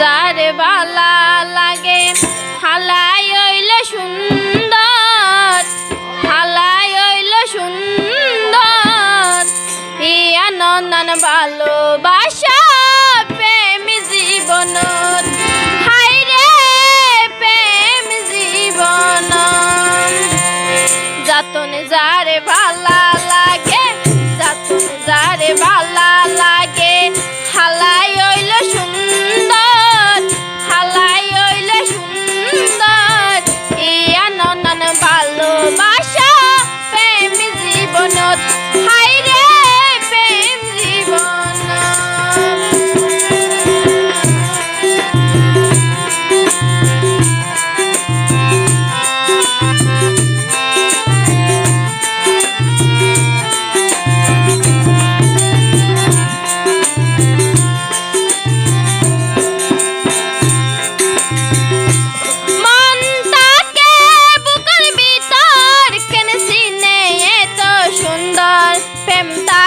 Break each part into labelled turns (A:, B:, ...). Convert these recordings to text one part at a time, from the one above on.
A: যার বালা লাগে। হালাই হইল সুন্দর হালাই হইল সুন্দর। ইয়ান নন্দন ভালোবাস তা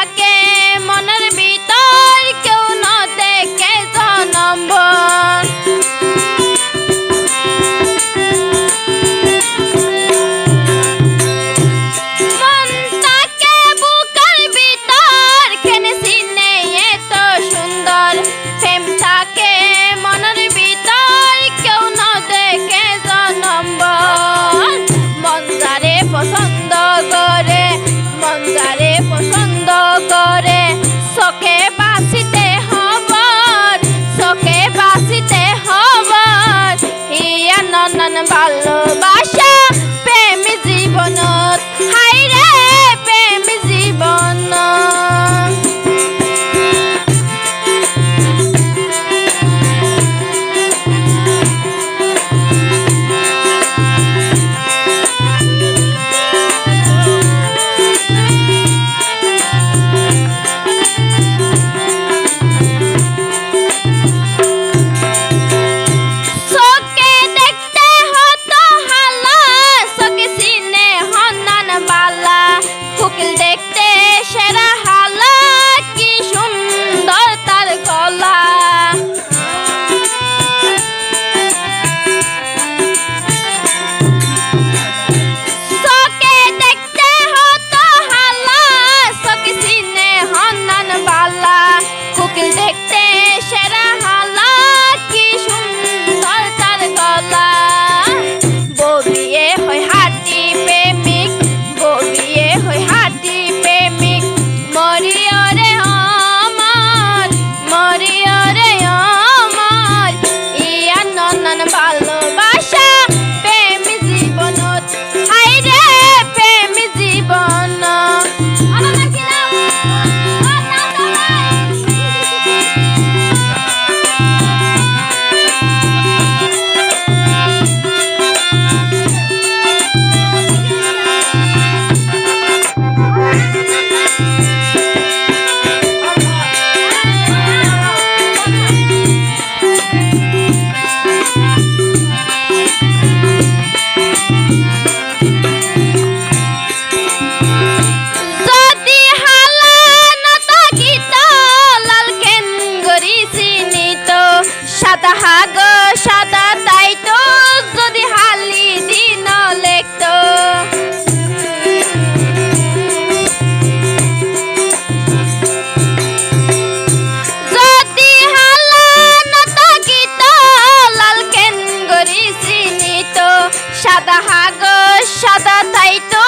A: সাদা হাগজ সাদা তাই তো,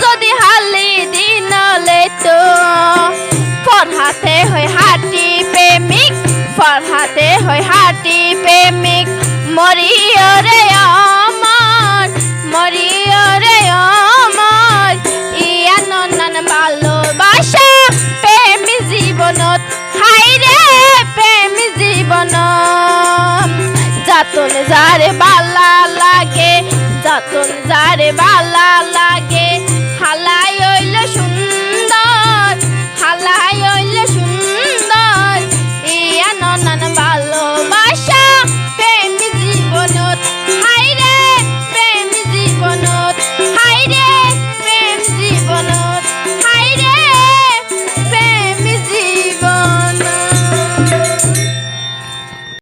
A: যদি হালি দিন লেতো। পরহাতে হয় হাটি প্রেমিক পরহাতে হয় হাটি প্রেমিক। মরিও রে আমার, মরিও রে আমার। ইয়া নন্দন ভালোবাসা, প্রেমী জীবনত। হাই রে প্রেমী জীবনত। যাতন যারে বালা যাতন যারে বালা লাগে।